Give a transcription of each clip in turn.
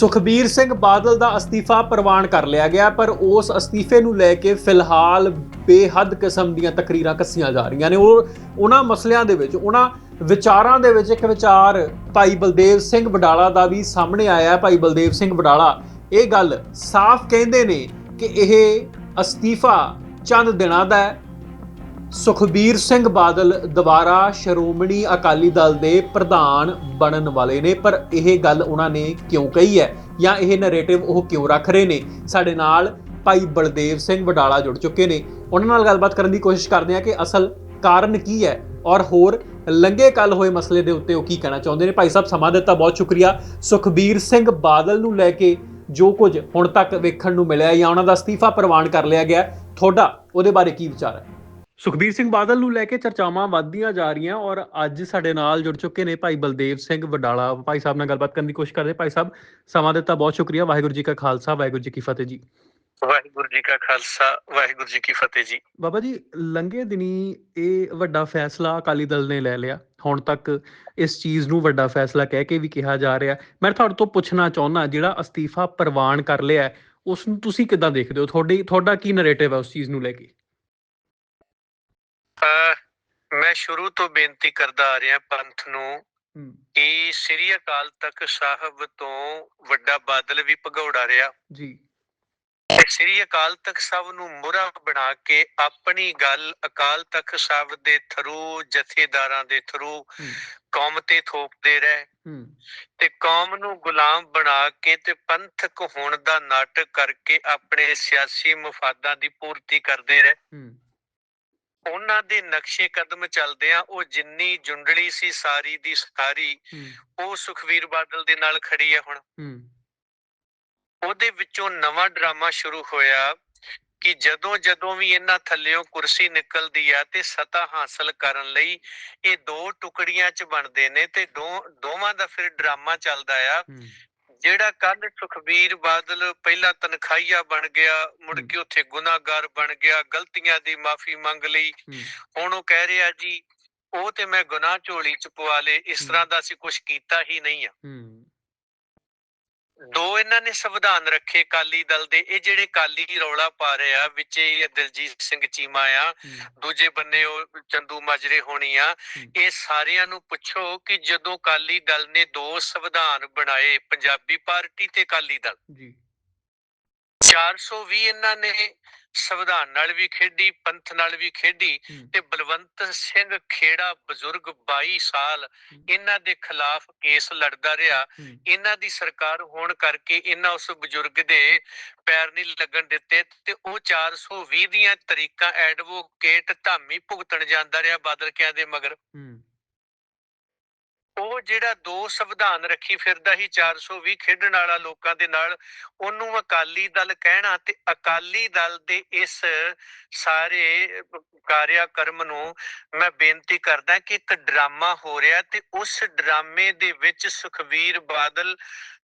ਸੁਖਬੀਰ ਸਿੰਘ ਬਾਦਲ ਦਾ ਅਸਤੀਫਾ ਪ੍ਰਵਾਨ ਕਰ ਲਿਆ ਗਿਆ, ਪਰ ਉਸ ਅਸਤੀਫੇ ਨੂੰ ਲੈ ਕੇ ਫਿਲਹਾਲ ਬੇਹੱਦ ਕਿਸਮ ਦੀਆਂ ਤਕਰੀਰਾਂ ਕੱਸੀਆਂ ਜਾ ਰਹੀਆਂ ਨੇ। ਉਹ, ਉਹਨਾਂ ਮਸਲਿਆਂ ਦੇ ਵਿੱਚ, ਉਹਨਾਂ ਵਿਚਾਰਾਂ ਦੇ ਵਿੱਚ ਇੱਕ ਵਿਚਾਰ ਭਾਈ ਬਲਦੇਵ ਸਿੰਘ ਵਡਾਲਾ ਦਾ ਵੀ ਸਾਹਮਣੇ ਆਇਆ। ਭਾਈ ਬਲਦੇਵ ਸਿੰਘ ਵਡਾਲਾ, ਇਹ ਗੱਲ ਸਾਫ਼ ਕਹਿੰਦੇ ਨੇ ਕਿ ਇਹ ਅਸਤੀਫਾ ਚੰਦ ਦਿਨਾਂ ਦਾ ਹੈ। ਸੁਖਬੀਰ ਸਿੰਘ ਬਾਦਲ ਦੁਬਾਰਾ ਸ਼੍ਰੋਮਣੀ ਅਕਾਲੀ ਦਲ ਦੇ ਪ੍ਰਧਾਨ ਬਣਨ ਵਾਲੇ ਨੇ, ਪਰ ਇਹ ਗੱਲ ਉਹਨਾਂ ਨੇ ਕਿਉਂ ਕਹੀ ਹੈ? ਜਾਂ ਇਹ ਨੈਰੇਟਿਵ ਉਹ ਕਿਉਂ ਰੱਖ ਰਹੇ ਨੇ? ਸਾਡੇ ਨਾਲ ਭਾਈ ਬਲਦੇਵ ਸਿੰਘ ਵਡਾਲਾ ਜੁੜ ਚੁੱਕੇ ਨੇ। ਉਹਨਾਂ ਨਾਲ ਗੱਲਬਾਤ ਕਰਨ ਦੀ ਕੋਸ਼ਿਸ਼ ਕਰਦੇ ਹਾਂ ਕਿ ਅਸਲ ਕਾਰਨ ਕੀ ਹੈ। ਔਰ ਹੋਰ ਲੰਗੇ ਕੱਲ ਹੋਏ ਮਸਲੇ ਦੇ ਉੱਤੇ ਉਹ ਕੀ ਕਹਿਣਾ ਚਾਹੁੰਦੇ ਨੇ? ਭਾਈ ਸਾਹਿਬ, ਸਮਾਂ ਦਿੱਤਾ, ਬਹੁਤ ਸ਼ੁਕਰੀਆ। ਸੁਖਬੀਰ ਸਿੰਘ ਬਾਦਲ ਨੂੰ ਲੈ ਕੇ ਜੋ ਕੁਝ ਹੁਣ ਤੱਕ ਵੇਖਣ ਨੂੰ ਮਿਲਿਆ ਜਾਂ ਉਹਨਾਂ ਦਾ ਅਸਤੀਫਾ ਪ੍ਰਵਾਨ ਕਰ ਲਿਆ ਗਿਆ, ਤੁਹਾਡਾ ਉਹਦੇ ਬਾਰੇ ਕੀ ਵਿਚਾਰ ਹੈ? ਸੁਖਬੀਰ ਸਿੰਘ ਬਾਦਲ ਨੂੰ ਲੈ ਕੇ ਚਰਚਾਵਾਂ ਵੱਧਦੀਆਂ ਜਾ ਰਹੀਆਂ ਔਰ ਅੱਜ ਸਾਡੇ ਨਾਲ ਜੁੜ ਚੁੱਕੇ ਨੇ ਭਾਈ ਬਲਦੇਵ ਸਿੰਘ ਵਡਾਲਾ। ਭਾਈ ਸਾਹਿਬ ਨਾਲ ਗੱਲਬਾਤ ਕਰਨ ਦੀ ਕੋਸ਼ਿਸ਼ ਕਰਦੇ ਭਾਈ ਸਾਹਿਬ ਸਮਾਂ ਦਿੱਤਾ ਬਹੁਤ ਸ਼ੁਕਰੀਆ। ਵਾਹਿਗੁਰੂ ਜੀ ਕਾ ਖਾਲਸਾ ਵਾਹਿਗੁਰੂ ਜੀ ਕੀ ਫਤਿਹ ਜੀ। ਵਾਹਿਗੁਰੂ ਜੀ ਕਾ ਖਾਲਸਾ ਵਾਹਿਗੁਰੂ ਜੀ ਕੀ ਫਤਿਹ ਜੀ। ਬਾਬਾ ਜੀ ਲੰਗੇ ਦਿਨੀ ਇਹ ਵੱਡਾ ਫੈਸਲਾ ਅਕਾਲੀ ਦਲ ਨੇ ਲੈ ਲਿਆ। ਹੁਣ ਤੱਕ ਇਸ ਚੀਜ਼ ਨੂੰ ਵੱਡਾ ਫੈਸਲਾ ਕਹਿ ਕੇ ਵੀ ਕਿਹਾ ਜਾ ਰਿਹਾ। ਮੈਂ ਤੁਹਾਡੇ ਤੋਂ ਪੁੱਛਣਾ ਚਾਹੁੰਦਾ ਜਿਹੜਾ ਅਸਤੀਫਾ ਪ੍ਰਵਾਨ ਕਰ ਲਿਆ ਉਸ ਨੂੰ ਤੁਸੀਂ ਕਿੱਦਾਂ ਦੇਖਦੇ ਹੋ? ਤੁਹਾਡੀ ਤੁਹਾਡਾ ਕੀ ਨੈਰੇਟਿਵ ਹੈ ਉਸ ਚੀਜ਼ ਨੂੰ ਲੈ ਕੇ? ਮੈਂ ਸ਼ੁਰੂ ਤੋਂ ਬੇਨਤੀ ਕਰਦਾ ਆ ਰਿਹਾ ਪੰਥ ਨੂੰ ਕਿ ਸ੍ਰੀ ਅਕਾਲ ਤਖਤ ਸਾਹਿਬ ਤੋਂ ਵੱਡਾ ਬਾਦਲ ਵੀ ਭਗੌੜਾ ਰਿਹਾ। ਜੀ। ਸ੍ਰੀ ਅਕਾਲ ਤਖਤ ਸਾਹਿਬ ਨੂੰ ਮੁਰਾ ਬਣਾ ਕੇ ਆਪਣੀ ਗੱਲ ਅਕਾਲ ਤਖਤ ਸਾਹਿਬ ਦੇ ਥਰੂ ਜਥੇਦਾਰਾਂ ਦੇ ਥਰੂ ਕੌਮ ਤੇ ਥੋਪਦੇ ਰਹੇ। ਤੇ ਕੌਮ ਨੂੰ ਗੁਲਾਮ ਬਣਾ ਕੇ ਤੇ ਪੰਥਕ ਹੋਣ ਦਾ ਨਾਟਕ ਕਰਕੇ ਆਪਣੇ ਸਿਆਸੀ ਮਫਾਦਾਂ ਦੀ ਪੂਰਤੀ ਕਰਦੇ ਰਹੇ। ਉਹਨਾਂ ਦੇ ਨਕਸ਼ੇ ਕਦਮ ਚੱਲਦੇ ਆ ਉਹ ਜਿੰਨੀ ਜੁੰਡਲੀ ਸੀ ਸਾਰੀ ਦੀ ਸਾਰੀ ਉਹ ਸੁਖਵੀਰ ਬਾਦਲ ਦੇ ਨਾਲ ਖੜੀ ਹੈ ਹੁਣ। ਉਹਦੇ ਵਿੱਚੋਂ ਨਵਾਂ ਡਰਾਮਾ ਸ਼ੁਰੂ ਹੋਇਆ ਕਿ ਜਦੋਂ ਜਦੋਂ ਵੀ ਇਹਨਾਂ ਥੱਲਿਓਂ ਕੁਰਸੀ ਨਿਕਲਦੀ ਆ ਤੇ ਸਤਾ ਹਾਸਲ ਕਰਨ ਲਈ ਇਹ ਦੋ ਟੁਕੜੀਆਂ ਚ ਬਣਦੇ ਨੇ ਤੇ ਦੋ ਦੋਵਾਂ ਦਾ ਫਿਰ ਡਰਾਮਾ ਚੱਲਦਾ ਆ ਜਿਹੜਾ ਕੱਲ ਸੁਖਬੀਰ ਬਾਦਲ ਪਹਿਲਾਂ ਤਨਖਾਹੀਆ ਬਣ ਗਿਆ ਮੁੜ। ਕੇ ਉੱਥੇ ਗੁਨਾਹਗਾਰ ਬਣ ਗਿਆ ਗਲਤੀਆਂ ਦੀ ਮਾਫੀ ਮੰਗ ਲਈ ਹੁਣ ਉਹ ਕਹਿ ਰਿਹਾ ਜੀ ਉਹ ਤੇ ਮੈਂ ਗੁਨਾਹ ਝੋਲੀ ਚ ਪਵਾ ਲੇ ਇਸ। ਤਰ੍ਹਾਂ ਦਾ ਅਸੀਂ ਕੁਝ ਕੀਤਾ ਹੀ ਨਹੀਂ ਆ ਹੂੰ ਦੋ ਇਹਨਾਂ ਨੇ ਸੰਵਿਧਾਨ ਰੱਖੇ ਕਾਲੀ ਦਲ ਦੇ ਇਹ ਜਿਹੜੇ ਕਾਲੀ ਰੌਲਾ ਪਾ ਰਹੇ ਆ ਵਿੱਚ ਇਹ ਦਿਲਜੀਤ ਸਿੰਘ ਚੀਮਾ ਆ ਦੂਜੇ ਬੰਨੇ ਉਹ ਚੰਦੂ ਮਾਜਰੇ ਹੋਣੀ ਆ। ਇਹ ਸਾਰਿਆਂ ਨੂੰ ਪੁੱਛੋ ਕਿ ਜਦੋਂ ਕਾਲੀ ਦਲ ਨੇ ਦੋ ਸੰਵਿਧਾਨ ਬਣਾਏ ਪੰਜਾਬੀ ਪਾਰਟੀ ਤੇ ਕਾਲੀ ਦਲ ਜੀ 420 ਇਹਨਾਂ ਨੇ ਸੰਵਿਧਾਨ ਨਾਲ ਵੀ ਖੇਡੀ ਪੰਥ ਨਾਲ ਵੀ ਖੇਡੀ ਤੇ ਬਲਵੰਤ ਸਿੰਘ ਖੇੜਾ ਬਜ਼ੁਰਗ 22 ਸਾਲ ਇਹਨਾਂ ਦੇ ਖਿਲਾਫ ਕੇਸ ਲੜਦਾ ਰਿਹਾ। ਇਹਨਾਂ ਦੀ ਸਰਕਾਰ ਹੋਣ ਕਰਕੇ ਇਹਨਾਂ ਉਸ ਬਜ਼ੁਰਗ ਦੇ ਪੈਰ ਨਹੀਂ ਲੱਗਣ ਦਿੱਤੇ ਤੇ ਉਹ 420 ਦੀਆਂ ਤਰੀਕਾਂ ਐਡਵੋਕੇਟ ਧਾਮੀ ਭੁਗਤਣ ਜਾਂਦਾ ਰਿਹਾ ਬਾਦਲਕਿਆਂ ਦੇ ਮਗਰ। ਉਹ ਜਿਹੜਾ ਦੋ ਸੰਵਿਧਾਨ ਰੱਖੀ ਫਿਰਦਾ ਸੀ 420 ਖੇਡਣ ਵਾਲਾ ਲੋਕਾਂ ਦੇ ਨਾਲ, ਉਹਨੂੰ ਅਕਾਲੀ ਦਲ ਕਹਿਣਾ ਤੇ ਅਕਾਲੀ ਦਲ ਦੇ ਇਸ ਸਾਰੇ ਕਾਰਿਆਕਰਮ ਨੂੰ ਮੈਂ ਬੇਨਤੀ ਕਰਦਾ ਕਿ ਇੱਕ ਡਰਾਮਾ ਹੋ ਰਿਹਾ ਤੇ ਉਸ ਡਰਾਮੇ ਦੇ ਵਿੱਚ ਸੁਖਵੀਰ ਬਾਦਲ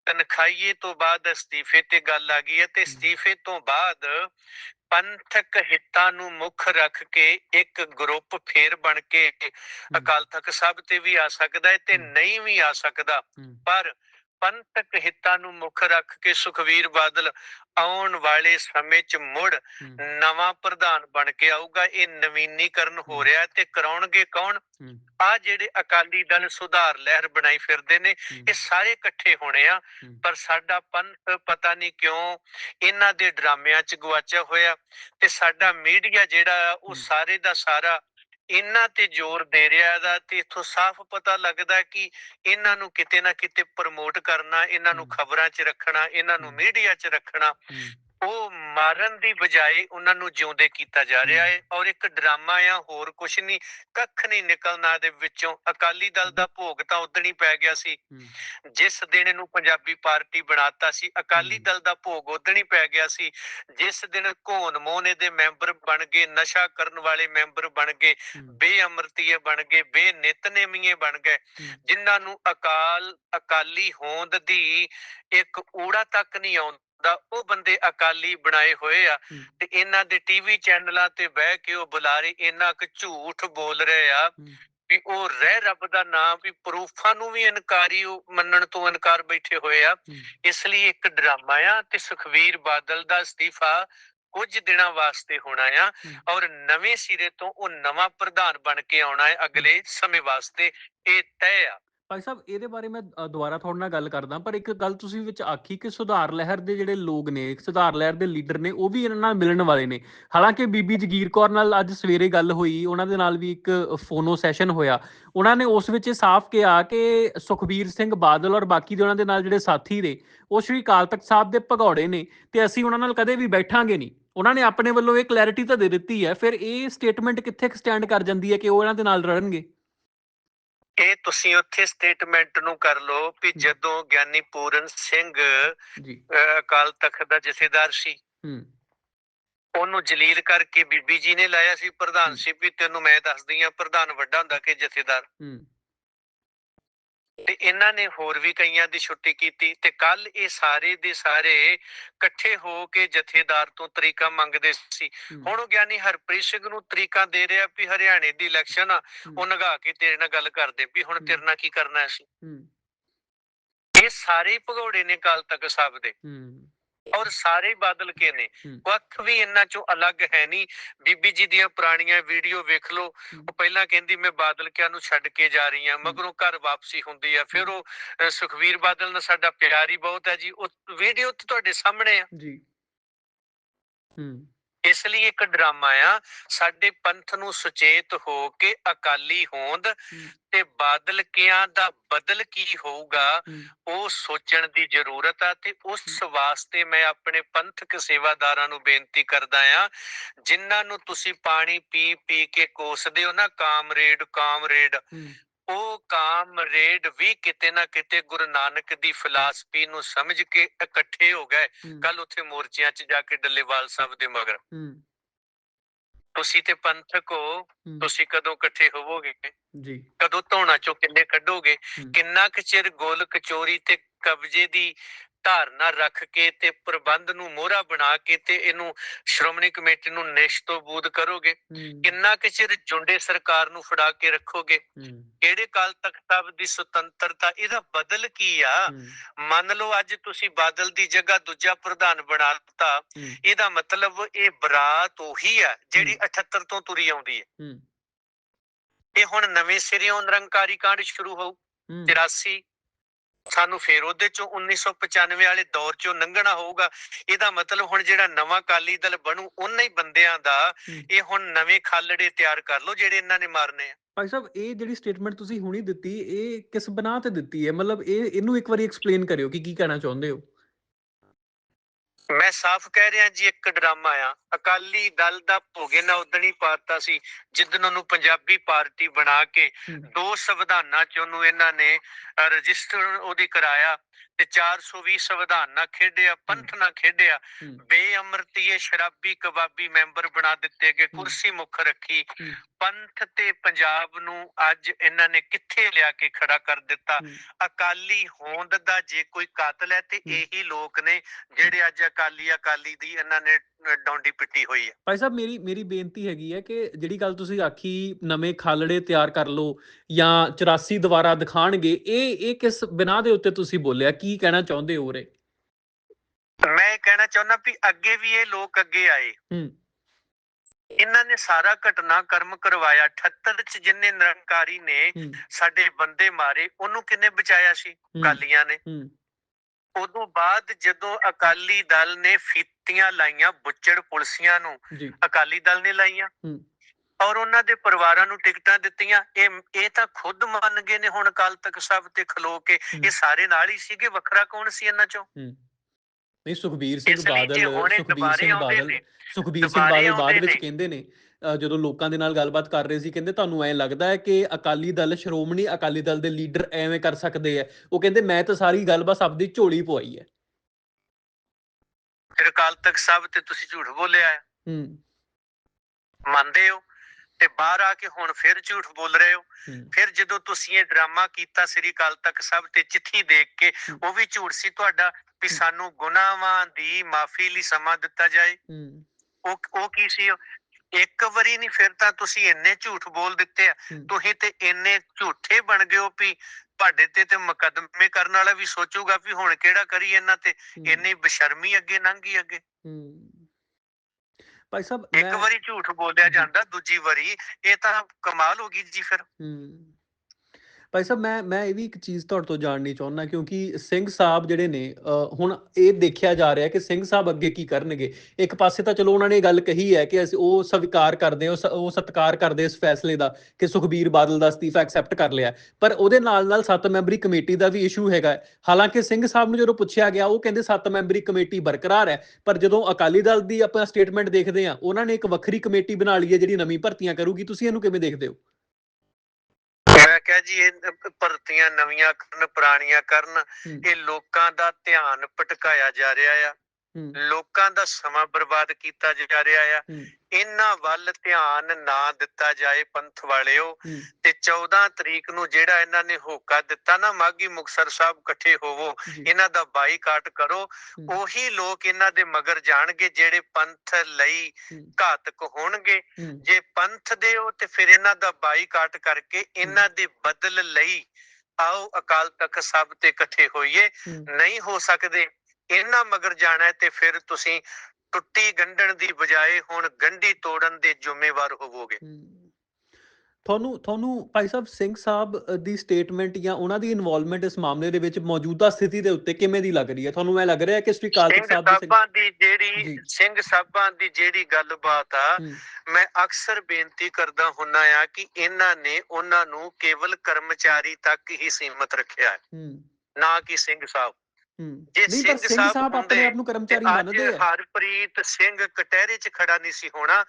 ਤਨਖਾਹੀਏ ਤੋਂ ਬਾਅਦ ਅਸਤੀਫੇ ਤੇ ਗੱਲ ਆ ਗਈ ਹੈ ਤੇ ਅਸਤੀਫੇ ਤੋਂ ਬਾਅਦ ਪੰਥਕ ਹਿੱਤਾਂ ਨੂੰ ਮੁੱਖ ਰੱਖ ਕੇ ਇੱਕ ਗਰੁੱਪ ਫੇਰ ਬਣ ਕੇ ਅਕਾਲ ਤਖਤ ਸਾਹਿਬ ਤੇ ਵੀ ਆ ਸਕਦਾ ਹੈ ਤੇ। ਨਹੀਂ ਵੀ ਆ ਸਕਦਾ। ਪਰ ਪੰਥਕ ਹਿੱਤਾਂ ਨੂੰ ਮੁੱਖ ਰੱਖ ਕੇ ਸੁਖਵੀਰ ਬਾਦਲ ਆਉਣ ਵਾਲੇ ਸਮੇਂ 'ਚ ਮੁੜ ਨਵਾਂ ਪ੍ਰਧਾਨ ਬਣ ਕੇ ਆਊਗਾ। ਇਹ ਨਵੀਨੀਕਰਨ ਹੋ। ਰਿਹਾ ਤੇ ਕਰਾਉਣਗੇ ਕੌਣ? ਆ ਜਿਹੜੇ ਅਕਾਲੀ ਦਲ ਸੁਧਾਰ ਲਹਿਰ ਬਣਾਈ ਫਿਰਦੇ ਨੇ ਇਹ ਸਾਰੇ ਇਕੱਠੇ ਹੋਣੇ ਆ। ਪਰ ਸਾਡਾ ਪੰਥ ਪਤਾ ਨਹੀਂ ਕਿਉਂ ਇਹਨਾਂ ਦੇ ਡਰਾਮਿਆਂ 'ਚ ਗਵਾਚਿਆ ਹੋਇਆ। ਤੇ ਸਾਡਾ ਮੀਡੀਆ ਜਿਹੜਾ ਉਹ। ਸਾਰੇ ਦਾ ਸਾਰਾ ਇਹਨਾਂ ਤੇ ਜ਼ੋਰ ਦੇ ਰਿਹਾ ਦਾ ਤੇ ਇਥੋਂ ਸਾਫ਼ ਪਤਾ ਲੱਗਦਾ ਕਿ ਇਹਨਾਂ ਨੂੰ ਕਿਤੇ ਨਾ ਕਿਤੇ ਪ੍ਰਮੋਟ ਕਰਨਾ ਇਹਨਾਂ ਨੂੰ। ਖਬਰਾਂ 'ਚ ਰੱਖਣਾ ਇਹਨਾਂ ਨੂੰ। ਮੀਡੀਆ 'ਚ ਰੱਖਣਾ ਉਹ ਮਾਰਨ ਦੀ ਬਜਾਏ ਉਹਨਾਂ ਨੂੰ ਜਿਉਂਦੇ ਕੀਤਾ ਜਾ ਰਿਹਾ ਹੈ ਔਰ ਇੱਕ ਡਰਾਮਾ ਆ ਹੋਰ ਕੁਛ ਨਹੀਂ ਕੱਖ ਨਹੀਂ ਨਿਕਲਣਾ ਦੇ ਵਿੱਚੋਂ। ਅਕਾਲੀ ਦਲ ਦਾ ਭੋਗ ਤਾਂ ਉਦਣ ਹੀ ਪੈ ਗਿਆ ਸੀ। ਜਿਸ ਦਿਨ ਇਹਨੂੰ ਪੰਜਾਬੀ ਪਾਰਟੀ ਬਣਾਤਾ ਸੀ ਅਕਾਲੀ। ਦਲ ਦਾ ਭੋਗ ਉਦਣ ਹੀ ਪੈ ਗਿਆ ਸੀ। ਜਿਸ ਦਿਨ ਘੋਨ ਮੋਹਨੇ ਦੇ ਮੈਂਬਰ ਬਣ ਗਏ ਨਸ਼ਾ ਕਰਨ ਵਾਲੇ ਮੈਂਬਰ ਬਣ ਗਏ ਬੇਅਮਰਤੀਏ ਬਣ ਗਏ ਬੇਨਿਤਨੇਮੀਏ ਬਣ ਗਏ। ਜਿਨ੍ਹਾਂ ਨੂੰ ਅਕਾਲ ਅਕਾਲੀ ਹੋਂਦ ਦੀ ਇੱਕ ਊੜਾ ਤੱਕ ਨਹੀਂ ਆਉਂਦਾ ਉਹ ਬੰਦੇ ਅਕਾਲੀ ਬਣਾਏ ਹੋਏ ਆ। ਤੇ ਇਹਨਾਂ ਦੇ ਟੀਵੀ ਚੈਨਲਾਂ ਤੇ ਬਹਿ ਕੇ ਉਹ ਬੁਲਾਰੇ ਇੰਨਾ ਕੁ ਝੂਠ ਬੋਲ ਰਹੇ ਆ। ਵੀ ਉਹ ਰਹਿ ਰੱਬ ਦਾ ਨਾਮ ਵੀ ਪ੍ਰੂਫਾਂ ਨੂੰ ਵੀ ਇਨਕਾਰੀ ਮੰਨਣ ਤੋਂ ਇਨਕਾਰ ਬੈਠੇ ਹੋਏ ਆ। ਇਸ ਲਈ ਇੱਕ ਡਰਾਮਾ ਆ ਤੇ ਸੁਖਵੀਰ ਬਾਦਲ ਦਾ ਅਸਤੀਫਾ ਕੁਝ ਦਿਨਾਂ ਵਾਸਤੇ ਹੋਣਾ ਆ। ਔਰ ਨਵੇਂ ਸਿਰੇ ਤੋਂ ਉਹ ਨਵਾਂ ਪ੍ਰਧਾਨ ਬਣ ਕੇ ਆਉਣਾ ਹੈ ਅਗਲੇ ਸਮੇਂ ਵਾਸਤੇ ਇਹ ਤੈਅ ਆ ਭਾਈ ਸਾਹਿਬ ਇਹਦੇ ਬਾਰੇ ਮੈਂ ਅ, ਦੁਬਾਰਾ ਤੁਹਾਡੇ ਨਾਲ ਗੱਲ ਕਰਦਾ ਪਰ ਇੱਕ ਗੱਲ ਤੁਸੀਂ ਵਿੱਚ ਆਖੀ ਕਿ ਸੁਧਾਰ ਲਹਿਰ ਦੇ ਜਿਹੜੇ ਲੋਕ ਨੇ ਸੁਧਾਰ ਲਹਿਰ ਦੇ ਲੀਡਰ ਨੇ ਉਹ ਵੀ ਇਹਨਾਂ ਨਾਲ ਮਿਲਣ ਵਾਲੇ ਨੇ। ਹਾਲਾਂਕਿ ਬੀਬੀ ਜਗੀਰ ਕੌਰ ਨਾਲ ਅੱਜ ਸਵੇਰੇ ਗੱਲ ਹੋਈ ਉਹਨਾਂ ਦੇ ਨਾਲ ਵੀ ਇੱਕ ਫੋਨੋ ਸੈਸ਼ਨ ਹੋਇਆ। ਉਹਨਾਂ ਨੇ ਉਸ ਵਿੱਚ ਇਹ ਸਾਫ਼ ਕਿਹਾ ਕਿ ਸੁਖਬੀਰ ਸਿੰਘ ਬਾਦਲ ਔਰ ਬਾਕੀ ਦੇ ਉਹਨਾਂ ਦੇ ਨਾਲ ਜਿਹੜੇ ਸਾਥੀ ਨੇ ਉਹ ਸ਼੍ਰੀ ਅਕਾਲ ਤਖਤ ਸਾਹਿਬ ਦੇ ਭਗੌੜੇ ਨੇ ਤੇ ਅਸੀਂ ਉਹਨਾਂ ਨਾਲ ਕਦੇ ਵੀ ਬੈਠਾਂਗੇ ਨਹੀਂ। ਉਹਨਾਂ ਨੇ ਆਪਣੇ ਵੱਲੋਂ ਇਹ ਕਲੈਰਿਟੀ ਤਾਂ ਦੇ ਦਿੱਤੀ ਹੈ ਫਿਰ ਇਹ ਸਟੇਟਮੈਂਟ ਕਿੱਥੇ ਸਟੈਂਡ ਕਰ ਜਾਂਦੀ ਹੈ ਕਿ ਉਹ ਇਹਨਾਂ ਦੇ ਨਾਲ ਰਲਣਗੇ? ਇਹ ਤੁਸੀਂ ਉੱਥੇ ਸਟੇਟਮੈਂਟ ਨੂੰ ਕਰ ਲਓ ਹੂੰ। ਜਦੋਂ ਗਿਆਨੀ ਪੂਰਨ ਸਿੰਘ ਜੀ। ਅਕਾਲ ਤਖਤ ਦਾ ਜਥੇਦਾਰ ਸੀ। ਹੂੰ। ਉਹਨੂੰ ਜਲੀਲ ਕਰਕੇ ਬੀਬੀ ਜੀ ਨੇ ਲਾਇਆ ਸੀ ਪ੍ਰਧਾਨ। ਸੀ ਵੀ ਤੈਨੂੰ ਮੈਂ ਦੱਸਦੀ ਆ ਪ੍ਰਧਾਨ ਵੱਡਾ ਹੁੰਦਾ ਕਿ ਜਥੇਦਾਰ। ਹੂੰ। ਤੇ ਇਹਨਾਂ ਨੇ ਹੋਰ ਵੀ ਕਈਆਂ ਦੀ ਛੁੱਟੀ ਕੀਤੀ ਤੇ ਕੱਲ ਇਹ ਸਾਰੇ ਦੇ ਸਾਰੇ ਇਕੱਠੇ ਹੋ ਕੇ ਜਥੇਦਾਰ ਤੋਂ ਤਰੀਕਾ ਮੰਗਦੇ ਸੀ। ਹੁਣ ਉਹ ਗਿਆਨੀ ਹਰਪ੍ਰੀਤ ਸਿੰਘ ਨੂੰ ਤਰੀਕਾ ਦੇ ਰਿਹਾ ਵੀ ਹਰਿਆਣੇ ਦੀ ਇਲੈਕਸ਼ਨ ਉਹ ਨਗਾ ਕੇ ਤੇਰੇ ਨਾਲ ਗੱਲ ਕਰਦੇ ਵੀ ਹੁਣ। ਤੇਰੇ ਨਾਲ ਕੀ ਕਰਨਾ ਸੀ ਹੂੰ। ਇਹ ਸਾਰੇ ਭਗੌੜੇ ਨੇ ਕਾਲ ਤੱਕ ਸਭ ਦੇ। ਔਰ ਸਾਰੇ ਬਾਦਲ ਕੇ ਨੇ। ਵੱਖ ਵੀ ਇਹਨਾਂ ਚੋਂ ਅਲੱਗ ਹੈ ਨਹੀਂ। ਬੀਬੀ ਜੀ ਦੀਆਂ ਪੁਰਾਣੀਆਂ ਵੀਡੀਓ ਵੇਖ ਲਓ। ਉਹ ਪਹਿਲਾਂ ਕਹਿੰਦੀ ਮੈਂ ਬਾਦਲ ਕਿਆਂ ਨੂੰ ਛੱਡ ਕੇ ਜਾ ਰਹੀ ਹਾਂ। ਮਗਰੋਂ ਘਰ ਵਾਪਸੀ ਹੁੰਦੀ ਆ। ਫਿਰ ਉਹ ਸੁਖਵੀਰ ਬਾਦਲ ਨਾਲ ਸਾਡਾ ਪਿਆਰ ਹੀ ਬਹੁਤ ਹੈ ਜੀ। ਉਹ ਵੀਡੀਓ ਤੁਹਾਡੇ ਸਾਹਮਣੇ ਆ। ਜੀ। ਹੂੰ। ਇਸ ਲਈ ਇੱਕ ਡਰਾਮਾ ਆ ਸਾਡੇ ਪੰਥ ਨੂੰ ਸੁਚੇਤ ਹੋ ਕੇ ਅਕਾਲੀ ਹੋਂਦ। ਤੇ ਬਾਦਲ ਕਿਆਂ ਦਾ ਬਦਲ ਕੀ ਹੋਊਗਾ ਉਹ ਸੋਚਣ ਦੀ ਜ਼ਰੂਰਤ ਆ ਤੇ ਉਸ ਵਾਸਤੇ ਮੈਂ ਆਪਣੇ ਪੰਥਕ ਸੇਵਾਦਾਰਾਂ ਨੂੰ ਬੇਨਤੀ ਕਰਦਾ ਆ ਜਿਨ੍ਹਾਂ ਨੂੰ ਤੁਸੀਂ ਪਾਣੀ ਪੀ ਪੀ ਕੇ ਕੋਸਦੇ ਹੋ ਨਾ ਕਾਮਰੇਡ ਕਾਮਰੇਡ। ਉਹ ਕਾਮਰੇਡ ਵੀ ਕਿਤੇ ਨਾ ਕਿਤੇ ਗੁਰੂ ਨਾਨਕ ਦੀ ਫਿਲਾਸਫੀ ਨੂੰ ਸਮਝ ਕੇ ਇਕੱਠੇ ਹੋ ਗਏ। ਕੱਲ ਉੱਥੇ ਮੋਰਚਿਆਂ 'ਚ ਜਾ ਕੇ ਡੱਲੇਵਾਲ ਸਾਹਿਬ ਦੇ ਮਗਰ। ਤੁਸੀਂ ਤੇ ਪੰਥਕ ਹੋ ਤੁਸੀਂ ਕਦੋਂ ਇਕੱਠੇ ਹੋਵੋਗੇ? ਜੀ। ਕਦੋਂ ਧੌਣਾ ਚੋਂ ਕਿੰਨੇ ਕੱਢੋਗੇ। ਕਿੰਨਾ ਕੁ ਚਿਰ ਗੋਲ ਕਚੋਰੀ ਤੇ ਕਬਜ਼ੇ ਦੀ ਧਾਰਨਾ ਰੱਖ ਕੇ ਤੇ ਪ੍ਰਬੰਧ ਨੂੰ ਮੋਹਰਾ ਬਣਾ ਕੇ ਤੇ ਇਹਨੂੰ ਸ਼੍ਰੋਮਣੀ ਕਮੇਟੀ ਨੂੰ ਨਿਸ਼ਤੋਬੂਦ ਕਰੋਗੇ? ਕਿੰਨਾ ਕੁ ਚਿਰ ਜੁੰਡੇ ਸਰਕਾਰ ਨੂੰ ਫੜਾ ਕੇ ਰੱਖੋਗੇ? ਕਿਹੜੇ ਕਾਲ ਤੱਕ ਸਾਹਿਬ ਦੀ ਸੁਤੰਤਰਤਾ ਇਹਦਾ ਬਦਲ ਕੀ ਆ? ਮੰਨ ਲਓ ਅੱਜ ਤੁਸੀਂ ਬਾਦਲ ਦੀ ਜਗ੍ਹਾ ਦੂਜਾ ਪ੍ਰਧਾਨ ਬਣਾ ਦਿੱਤਾ। ਇਹਦਾ ਮਤਲਬ ਇਹ ਬਰਾਤ ਉਹੀ ਆ ਜਿਹੜੀ 78 ਤੋਂ ਤੁਰੀ ਆਉਂਦੀ ਹੈ। ਇਹ ਹੁਣ ਨਵੇਂ ਸਿਰਿਓਂ ਨਿਰੰਕਾਰੀ ਕਾਂਡ ਸ਼ੁਰੂ ਹੋਊ। ਹੂੰ, 83 ਸਾਨੂੰ ਫੇਰ ਉਹਦੇ ਚੋਂ 1995 ਵਾਲੇ ਦੌਰ ਚੋਂ ਲੰਘਣਾ ਹੋਊਗਾ। ਇਹਦਾ ਮਤਲਬ ਹੁਣ ਜਿਹੜਾ ਨਵਾਂ ਕਾਲੀ ਦਲ ਬਣੂ ਉਹਨਾਂ ਹੀ ਬੰਦਿਆਂ ਦਾ। ਇਹ ਹੁਣ ਨਵੇਂ ਖਾਲੜੇ ਤਿਆਰ ਕਰ ਲਓ ਜਿਹੜੇ ਇਹਨਾਂ ਨੇ ਮਾਰਨੇ ਆ। ਭਾਈ ਸਾਹਿਬ ਇਹ ਜਿਹੜੀ ਸਟੇਟਮੈਂਟ ਤੁਸੀਂ ਹੁਣੀ ਦਿੱਤੀ ਇਹ ਕਿਸ ਬਣਾ ਤੇ ਦਿੱਤੀ ਹੈ? ਮਤਲਬ ਇਹ ਇਹਨੂੰ ਇੱਕ ਵਾਰੀ ਐਕਸਪਲੇਨ ਕਰਿਓ ਕਿ ਕੀ ਕਹਿਣਾ ਚਾਹੁੰਦੇ ਹੋ? ਮੈਂ ਸਾਫ਼ ਕਹਿ ਰਿਹਾ ਜੀ ਇੱਕ ਡਰਾਮਾ ਆ। ਅਕਾਲੀ ਦਲ ਦਾ ਭੋਗੇ ਨਾ ਉਦਣੀ ਪਾਤਾ ਸੀ ਜਿੱਦਨ ਉਹਨੂੰ ਪੰਜਾਬੀ ਪਾਰਟੀ ਬਣਾ ਕੇ ਹੂੰ, ਦੋ ਸੰਵਿਧਾਨਾਂ ਚ ਉਹਨੂੰ ਇਹਨਾਂ ਨੇ ਰਜਿਸਟਰ ਉਹਦੀ ਕਰਾਇਆ। ਤੇ 420 ਸੰਵਿਧਾਨ ਨਾਲ ਖੇਡਿਆ ਪੰਥ ਨਾਲ ਖੇਡਿਆ ਬੇਅਮਰਤੀਏ ਸ਼ਰਾਬੀ ਕਬਾਬੀ ਮੈਂਬਰ ਬਣਾ ਦਿੱਤੇ ਗਏ। ਕੁਰਸੀ ਮੁੱਖ ਰੱਖੀ। ਪੰਥ ਤੇ ਪੰਜਾਬ ਨੂੰ ਅੱਜ ਇਹਨਾਂ ਨੇ ਕਿੱਥੇ ਲਿਆ ਕੇ ਖੜਾ ਕਰ ਦਿੱਤਾ ਅਕਾਲੀ ਹੋਂਦ ਦਾ ਜੇ ਕੋਈ ਕਾਤਲ ਹੈ ਤੇ। ਇਹੀ ਲੋਕ ਨੇ ਜਿਹੜੇ ਅੱਜ ਅਕਾਲੀ ਅਕਾਲੀ ਦੀ ਇਹਨਾਂ ਨੇ ਡੌਂਡੀ ਪਿੱਟੀ ਹੋਈ ਹੈ। ਭਾਈ ਸਾਹਿਬ ਮੇਰੀ ਮੇਰੀ ਬੇਨਤੀ ਹੈਗੀ ਹੈ ਕਿ ਜਿਹੜੀ ਗੱਲ ਤੁਸੀਂ ਆਖੀ ਨਵੇਂ ਖਾਲੜੇ ਤਿਆਰ ਕਰ ਲਓ ਜਾਂ 84 ਦੁਬਾਰਾ ਦਿਖਾਣਗੇ ਇਹ ਇਹ ਕਿਸ ਬਿਨਾ ਦੇ ਉੱਤੇ ਤੁਸੀਂ ਬੋਲਿਆ? ਕੀ ਕਹਿਣਾ ਚਾਹੁੰਦੇ ਹੋ ਰੇ ਮੈਂ ਇਹ ਕਹਿਣਾ ਚਾਹੁੰਦਾ ਵੀ ਅੱਗੇ ਵੀ ਇਹ ਲੋਕ ਅੱਗੇ ਆਏ। ਹੂੰ। ਇਹਨਾਂ ਨੇ ਸਾਰਾ ਘਟਨਾਕ੍ਰਮ ਕਰਵਾਇਆ। 78 ਚ ਜਿੰਨੇ ਨਿਰੰਕਾਰੀ ਨੇ ਸਾਡੇ ਬੰਦੇ ਮਾਰੇ ਉਹਨੂੰ ਕਿੰਨੇ ਬਚਾਇਆ ਸੀ? ਅਕਾਲੀਆਂ ਨੇ। ਹੂੰ। ਉਦੋਂ ਬਾਅਦ ਜਦੋਂ ਅਕਾਲੀ ਦਲ ਨੇ ਫੀਤੀਆਂ ਲਾਈਆਂ ਬੁੱਚੜ ਪੁਲਸੀਆਂ ਨੂੰ ਅਕਾਲੀ ਦਲ ਨੇ ਲਾਈਆਂ। ਔਰ ਉਹਨਾਂ ਦੇ ਪਰਿਵਾਰਾਂ ਨੂੰ ਟਿਕਟਾਂ ਦਿੱਤੀਆਂ। ਇਹ ਇਹ ਤਾਂ ਖੁਦ ਮੰਨ ਗਏ ਨੇ ਹੁਣ ਕੱਲ ਤੱਕ ਸਭ ਤੇ ਖਲੋ ਕੇ। ਇਹ ਸਾਰੇ ਨਾਲ ਹੀ ਸੀਗੇ। ਵੱਖਰਾ ਕੌਣ ਸੀ ਇਹਨਾਂ ਚੋਂ? ਨਹੀਂ ਸੁਖਬੀਰ ਸਿੰਘ ਬਾਦਲ ਸੁਖਬੀਰ ਸਿੰਘ ਬਾਦਲ ਸੁਖਬੀਰ ਸਿੰਘ ਬਾਦਲ ਬਾਅਦ ਵਿੱਚ। ਕਹਿੰਦੇ ਨੇ ਜਦੋਂ ਲੋਕਾਂ ਦੇ ਨਾਲ ਗੱਲਬਾਤ ਕਰ ਰਹੇ ਸੀ ਕਹਿੰਦੇ ਤੁਹਾਨੂੰ ਐਂ ਲੱਗਦਾ ਹੈ ਕਿ ਅਕਾਲੀ ਦਲ ਸ਼੍ਰੋਮਣੀ ਅਕਾਲੀ ਦਲ ਦੇ ਲੀਡਰ ਐਵੇਂ ਕਰ ਸਕਦੇ ਆ? ਉਹ ਕਹਿੰਦੇ ਮੈਂ ਤਾਂ ਸਾਰੀ ਗੱਲ ਬਸ ਆਪਦੀ ਝੋਲੀ ਪਵਾਈ ਹੈ। ਫਿਰ ਕੱਲ ਤੱਕ ਸਭ ਤੇ ਤੁਸੀਂ ਝੂਠ ਬੋਲਿਆ ਹੈ। ਹੂੰ। ਮੰਨਦੇ ਹੋ ਤੇ ਬਾਹਰ ਆ ਕੇ ਹੁਣ ਫਿਰ ਝੂਠ ਬੋਲ ਰਹੇ ਹੋ। ਫਿਰ ਜਦੋਂ ਤੁਸੀਂ ਇਹ ਡਰਾਮਾ ਕੀਤਾ ਸ੍ਰੀ ਅਕਾਲ ਤੱਕ ਸਭ ਤੇ ਚਿੱਠੀ ਦੇਖ ਕੇ। ਉਹ ਵੀ ਝੂਠ ਸੀ ਤੁਹਾਡਾ ਵੀ। ਸਾਨੂੰ ਗੁਨਾਹਾਂ ਦੀ ਮਾਫੀ ਲਈ ਸਮਾਂ ਦਿੱਤਾ ਜਾਏ। ਹੂੰ। ਉਹ ਉਹ ਕੀ ਸੀ ਇੱਕ ਵਾਰੀ ਨਹੀਂ ਫਿਰ ਤਾਂ ਤੁਸੀਂ ਇੰਨੇ ਝੂਠ ਬੋਲ ਦਿੱਤੇ ਆ। ਤੁਸੀਂ ਤੇ ਇੰਨੇ ਝੂਠੇ ਬਣ ਗਏ ਹੋ ਵੀ ਤੁਹਾਡੇ ਤੇ ਤੇ ਮੁਕੱਦਮੇ ਕਰਨ ਵਾਲਾ ਵੀ ਸੋਚੂਗਾ ਵੀ ਹੁਣ ਕਿਹੜਾ ਕਰੀ ਇਹਨਾਂ ਤੇ ਇੰਨੀ ਬਸ਼ਰਮੀ ਅੱਗੇ ਲੰਘੀ ਅੱਗੇ ਹੂੰ। ਭਾਈ ਸਾਹਿਬ ਇੱਕ ਵਾਰੀ ਝੂਠ ਬੋਲਿਆ। ਜਾਂਦਾ ਦੂਜੀ ਵਾਰੀ ਇਹ ਤਾਂ ਕਮਾਲ ਹੋ ਗਈ ਜੀ ਫਿਰ ਹੂੰ ਭਾਈ ਸਾਹਿਬ ਮੈਂ ਮੈਂ ਇਹ ਵੀ ਇੱਕ ਚੀਜ਼ ਤੁਹਾਡੇ ਤੋਂ ਜਾਣਨੀ ਚਾਹੁੰਦਾ ਕਿਉਂਕਿ ਸਿੰਘ ਸਾਹਿਬ ਜਿਹੜੇ ਨੇ ਹੁਣ ਇਹ ਦੇਖਿਆ ਜਾ ਰਿਹਾ ਕਿ ਸਿੰਘ ਸਾਹਿਬ ਅੱਗੇ ਕੀ ਕਰਨਗੇ। ਇੱਕ ਪਾਸੇ ਤਾਂ ਚਲੋ ਉਹਨਾਂ ਨੇ ਇਹ ਗੱਲ ਕਹੀ ਹੈ ਕਿ ਅਸੀਂ ਉਹ ਸਵੀਕਾਰ ਕਰਦੇ ਹਾਂ, ਉਹ ਸਤਿਕਾਰ ਕਰਦੇ ਇਸ ਫੈਸਲੇ ਦਾ ਕਿ ਸੁਖਬੀਰ ਬਾਦਲ ਦਾ ਅਸਤੀਫਾ ਐਕਸੈਪਟ ਕਰ ਲਿਆ। ਪਰ ਉਹਦੇ ਨਾਲ ਨਾਲ ਸੱਤ ਮੈਂਬਰੀ ਕਮੇਟੀ ਦਾ ਵੀ ਇਸ਼ੂ ਹੈਗਾ ਹਾਲਾਂਕਿ ਸਿੰਘ ਸਾਹਿਬ ਨੂੰ ਜਦੋਂ ਪੁੱਛਿਆ ਗਿਆ ਉਹ ਕਹਿੰਦੇ ਸੱਤ ਮੈਂਬਰੀ ਕਮੇਟੀ ਬਰਕਰਾਰ ਹੈ ਪਰ ਜਦੋਂ ਅਕਾਲੀ ਦਲ ਦੀ ਆਪਾਂ ਸਟੇਟਮੈਂਟ ਦੇਖਦੇ ਆ ਉਹਨਾਂ ਨੇ ਇੱਕ ਵੱਖਰੀ ਕਮੇਟੀ ਬਣਾ ਲਈ ਹੈ ਜਿਹੜੀ ਨਵੀਂ ਭਰਤੀਆਂ ਕਰੂਗੀ। ਤੁਸੀਂ ਇਹਨੂੰ ਕਿਵੇਂ ਦੇਖਦੇ ਹੋ? ਕਿਹਾ ਜੀ ਇਹ ਭਰਤੀਆਂ ਨਵੀਆਂ ਕਰਨ ਪੁਰਾਣੀਆਂ ਕਰਨ। ਇਹ ਲੋਕਾਂ ਦਾ ਧਿਆਨ ਭਟਕਾਇਆ ਜਾ ਰਿਹਾ ਆ ਲੋਕਾਂ ਦਾ ਸਮਾਂ ਬਰਬਾਦ ਕੀਤਾ ਜਾ ਰਿਹਾ ਆ। ਇਹਨਾਂ ਵੱਲ ਧਿਆਨ ਨਾ ਦਿੱਤਾ ਜਾਏ ਪੰਥ ਵਾਲਿਓ। ਤੇ 14 ਤਰੀਕ ਨੂੰ ਜਿਹੜਾ ਇਹਨਾਂ ਨੇ ਹੋਕਾ ਦਿੱਤਾ ਨਾ ਮਾਗੀ ਮੁਕਸਰ ਸਾਹਿਬ ਇਕੱਠੇ ਹੋਵੋ ਇਹਨਾਂ ਦਾ ਬਾਈਕਾਟ ਕਰੋ ਉਹੀ ਲੋਕ ਇਹਨਾਂ ਦੇ ਮਗਰ ਜਾਣਗੇ ਜਿਹੜੇ ਪੰਥ ਲਈ। ਘਾਤਕ ਹੋਣਗੇ। ਜੇ ਪੰਥ ਦੇ ਹੋ ਤੇ ਫਿਰ ਇਹਨਾਂ ਦਾ ਬਾਈਕਾਟ ਕਰਕੇ ਇਹਨਾਂ ਦੇ ਬਦਲ ਲਈ ਆਓ ਅਕਾਲ ਤਖਤ ਸਾਹਿਬ ਤੇ ਇਕੱਠੇ ਹੋਈਏ। ਨਹੀਂ ਹੋ ਸਕਦੇ। ਇਹਨਾਂ ਮਗਰ ਜਾਣਾ ਤੇ ਫਿਰ ਤੁਸੀਂ ਟੁੱਟੀ ਗੰਢਣ ਦੀ ਬਜਾਏ ਹੁਣ ਗੰਢੀ ਤੋੜਨ ਦੇ ਜ਼ਿੰਮੇਵਾਰ ਹੋਵੋਗੇ। ਤੁਹਾਨੂੰ ਤੁਹਾਨੂੰ ਭਾਈ ਸਾਹਿਬ ਸਿੰਘ ਸਾਹਿਬ ਦੀ ਸਟੇਟਮੈਂਟ ਜਾਂ ਉਹਨਾਂ ਦੀ ਇਨਵੋਲਵਮੈਂਟ ਇਸ ਮਾਮਲੇ ਦੇ ਵਿੱਚ ਮੌਜੂਦਾ ਸਥਿਤੀ ਦੇ ਉੱਤੇ ਕਿਵੇਂ ਦੀ ਲੱਗ ਰਹੀ ਹੈ? ਤੁਹਾਨੂੰ ਐ ਲੱਗ ਰਿਹਾ ਹੈ ਕਿ ਸ੍ਰੀ ਸਿੰਘ ਸਾਹਿਬ ਦੇ ਸਿੰਘ ਸਾਹਿਬਾਂ ਦੀ ਜਿਹੜੀ। ਸਿੰਘ ਸਾਹਿਬਾਂ ਦੀ ਜਿਹੜੀ ਗੱਲਬਾਤ ਆ ਮੈਂ ਅਕਸਰ ਬੇਨਤੀ ਕਰਦਾ ਹੁੰਨਾ ਆ ਕਿ ਇਹਨਾਂ ਨੇ ਉਹਨਾਂ ਨੂੰ ਕੇਵਲ ਕਰਮਚਾਰੀ ਤੱਕ ਹੀ ਸੀਮਤ ਰੱਖਿਆ ਹੈ। ਨਾ ਕਿ ਸਿੰਘ ਸਾਹਿਬ। ਜੇ ਸਿੰਘ ਸਾਹਿਬ ਆਪਣੇ ਆਪ ਨੂੰ ਕਰਮਚਾਰੀ ਮੰਨਦੇ ਆ। ਹਰਪ੍ਰੀਤ ਸਿੰਘ ਕਟਹਿਰੇ 'ਚ ਖੜਾ ਨਹੀਂ ਸੀ ਹੋਣਾ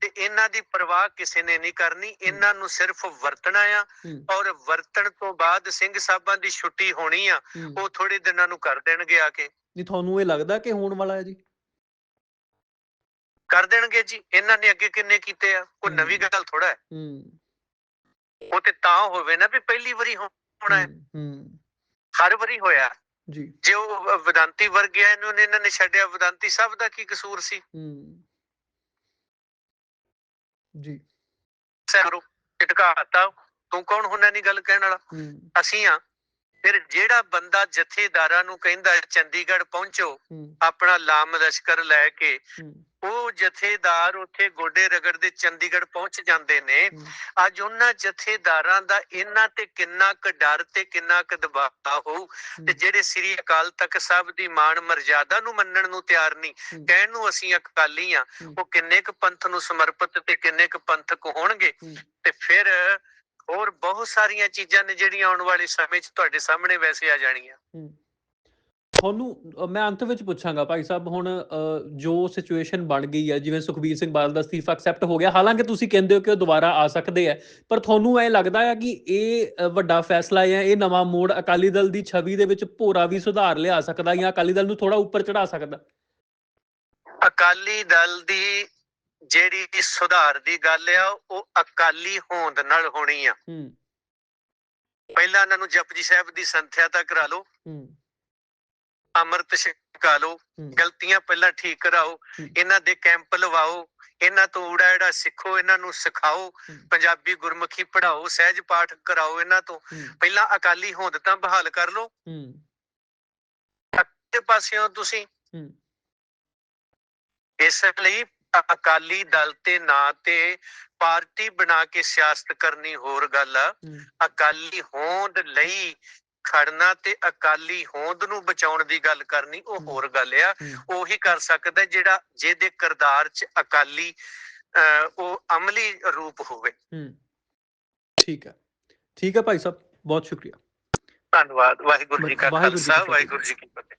ਤੇ ਇਹਨਾਂ ਦੀ ਪਰਵਾਹ ਕਿਸੇ ਨੇ ਨਹੀਂ ਕਰਨੀ ਇਹਨਾਂ ਨੂੰ ਸਿਰਫ ਵਰਤਣਾ ਆ ਔਰ ਵਰਤਣ ਤੋਂ ਬਾਅਦ ਸਿੰਘ ਸਾਹਿਬਾਂ ਦੀ ਛੁੱਟੀ ਹੋਣੀ ਆ। ਉਹ ਥੋੜੇ ਦਿਨਾਂ ਨੂੰ ਕਰ ਦੇਣਗੇ ਆ ਕੇ। ਨਹੀਂ ਤੁਹਾਨੂੰ ਇਹ ਲੱਗਦਾ ਕਿ ਹੋਣ ਵਾਲਾ ਹੈ ਜੀ? ਕਰ ਦੇਣਗੇ ਜੀ ਇਹਨਾਂ ਨੇ ਅੱਗੇ ਕਿੰਨੇ ਕੀਤੇ ਆ? ਕੋਈ। ਨਵੀਂ ਗੱਲ ਥੋੜਾ ਹੈ। ਉਹ ਤੇ ਤਾਂ ਹੋਵੇ ਨਾ ਵੀ ਪਹਿਲੀ ਵਾਰੀ ਹੋਣਾ ਹੈ। ਹਰ ਵਾਰੀ ਹੋਇਆ। ਜੀ। ਜੇ ਉਹ ਵਿਦਾਂਤੀ ਵਰਗਿਆ ਇਹਨੂੰ ਇਹਨਾਂ ਨੇ ਛੱਡਿਆ। ਵਿਦਾਂਤੀ ਸਭ ਦਾ ਕੀ ਕਸੂਰ ਸੀ? ਹਮ, ਜੀ। ਸਹਿਰੋ ਝਟਕਾਤਾ। ਤੂੰ ਕੌਣ ਹੁੰਨਾ ਨਹੀਂ ਗੱਲ ਕਹਿਣ ਵਾਲਾ? ਅਸੀਂ ਆ। ਫਿਰ ਜਿਹੜਾ ਬੰਦਾ ਜਥੇਦਾਰਾਂ ਨੂੰ ਕਹਿੰਦਾ ਚੰਡੀਗੜ੍ਹ ਪਹੁੰਚੋ ਆਪਣਾ ਲਾਮ ਲਸ਼ਕਰ ਲੈ ਕੇ ਉਹ ਜਥੇਦਾਰ ਉੱਥੇ ਗੋਡੇ ਰਗੜਦੇ ਚੰਡੀਗੜ੍ਹ ਪਹੁੰਚ ਜਾਂਦੇ ਨੇ। ਅੱਜ ਉਹਨਾਂ ਜਥੇਦਾਰਾਂ ਦਾ ਇਹਨਾਂ ਤੇ ਕਿੰਨਾ ਕੁ ਡਰ ਤੇ ਕਿੰਨਾ ਕੁ ਦਬਾਅ ਹੋਊ ਤੇ ਜਿਹੜੇ ਸ੍ਰੀ ਅਕਾਲ ਤਖਤ ਸਾਹਿਬ ਦੀ ਮਾਣ ਮਰਜ਼ਾਦਾ ਨੂੰ ਮੰਨਣ ਨੂੰ ਤਿਆਰ ਨਹੀਂ ਕਹਿਣ ਨੂੰ ਅਸੀਂ ਅਕਾਲੀ ਆ। ਉਹ ਕਿੰਨੇ ਕੁ ਪੰਥ ਨੂੰ ਸਮਰਪਿਤ ਤੇ ਕਿੰਨੇ ਕੁ ਪੰਥਕ ਹੋਣਗੇ। ਤੇ ਫਿਰ ਹੋਰ ਬਹੁਤ ਸਾਰੀਆਂ ਚੀਜ਼ਾਂ ਨੇ ਜਿਹੜੀਆਂ ਆਉਣ ਵਾਲੇ ਸਮੇਂ 'ਚ ਤੁਹਾਡੇ ਸਾਹਮਣੇ ਵੈਸੇ ਆ ਜਾਣੀਆਂ। ਤੁਹਾਨੂੰ ਮੈਂ ਅੰਤ ਵਿੱਚ ਪੁੱਛਾਂਗਾ ਭਾਈ ਸਾਹਿਬ ਹੁਣ ਜੋ ਸਿਚੁਏਸ਼ਨ ਬਣ ਗਈ ਹੈ ਜਿਵੇਂ ਸੁਖਬੀਰ ਸਿੰਘ ਬਾਦਲ ਦਾ ਅਸਤੀਫਾ ਐਕਸੈਪਟ ਹੋ ਗਿਆ ਹਾਲਾਂਕਿ ਤੁਸੀਂ ਕਹਿੰਦੇ ਹੋ ਕਿ ਉਹ ਦੁਬਾਰਾ ਆ ਸਕਦੇ ਆ ਪਰ ਤੁਹਾਨੂੰ ਐ ਲੱਗਦਾ ਹੈ ਕਿ ਇਹ ਵੱਡਾ ਫੈਸਲਾ ਹੈ ਇਹ ਨਵਾਂ ਮੋੜ ਅਕਾਲੀ ਦਲ ਦੀ ਛਵੀ ਦੇ ਵਿੱਚ ਭੋਰਾ ਵੀ ਸੁਧਾਰ ਲਿਆ ਸਕਦਾ ਜਾਂ ਅਕਾਲੀ ਦਲ ਨੂੰ ਥੋੜਾ ਉੱਪਰ ਚੜਾ ਸਕਦਾ ਅਕਾਲੀ ਦਲ ਦੀ ਜਿਹੜੀ ਸੁਧਾਰ ਦੀ ਗੱਲ ਆ ਉਹ ਅਕਾਲੀ ਹੋਂਦ ਨਾਲ ਹੋਣੀ ਆ। ਹੂੰ। ਪਹਿਲਾਂ ਇਹਨਾਂ ਨੂੰ ਜਪਜੀ ਸਾਹਿਬ ਦੀ ਸੰਥਿਆ ਤਾਂ ਕਰਾ ਲਓ। ਹੂੰ। ਅੰਮ੍ਰਿਤ ਛਕਾ ਲਓ। ਗਲਤੀਆਂ ਪਹਿਲਾਂ ਠੀਕ ਕਰਾਓ। ਇਹਨਾਂ ਦੇ ਕੈਂਪ ਲਵਾਓ। ਇਹਨਾਂ ਤੋਂ ਊੜਾ ਜਿਹੜਾ ਸਿੱਖੋ ਇਹਨਾਂ ਨੂੰ ਸਿਖਾਓ। ਪੰਜਾਬੀ ਗੁਰਮੁਖੀ ਪੜ੍ਹਾਓ ਸਹਿਜ ਪਾਠ ਕਰਾਓ ਇਹਨਾਂ ਤੋਂ। ਪਹਿਲਾਂ ਅਕਾਲੀ ਹੋਂਦ ਤਾਂ ਬਹਾਲ ਕਰ ਲਓ। ਹੂੰ, ਤੇ ਪਾਸਿਓਂ ਤੁਸੀਂ ਹੂੰ, ਇਸ ਲਈ ਅਕਾਲੀ ਦਲ ਤੇ ਨਾਂ ਤੇ ਪਾਰਟੀ ਬਣਾ ਕੇ ਸਿਆਸਤ ਕਰਨੀ ਹੋਰ ਗੱਲ। ਆ ਅਕਾਲੀ ਹੋਂਦ ਲਈ ਖੜਨਾ ਤੇ ਅਕਾਲੀ ਹੋਂਦ ਨੂੰ ਬਚਾਉਣ ਦੀ ਗੱਲ ਕਰਨੀ ਉਹ। ਹੋਰ ਗੱਲ ਆ। ਉਹੀ ਕਰ ਸਕਦਾ ਜਿਹੜਾ ਜਿਹਦੇ ਕਿਰਦਾਰ 'ਚ ਅਕਾਲੀ ਉਹ ਅਮਲੀ ਰੂਪ ਹੋਵੇ। ਠੀਕ ਹੈ ਠੀਕ ਹੈ ਭਾਈ ਸਾਹਿਬ ਬਹੁਤ ਸ਼ੁਕਰੀਆ। ਧੰਨਵਾਦ। ਵਾਹਿਗੁਰੂ ਜੀ ਕਾ ਖਾਲਸਾ। ਵਾਹਿਗੁਰੂ ਜੀ ਕੀ ਫਤਿਹ।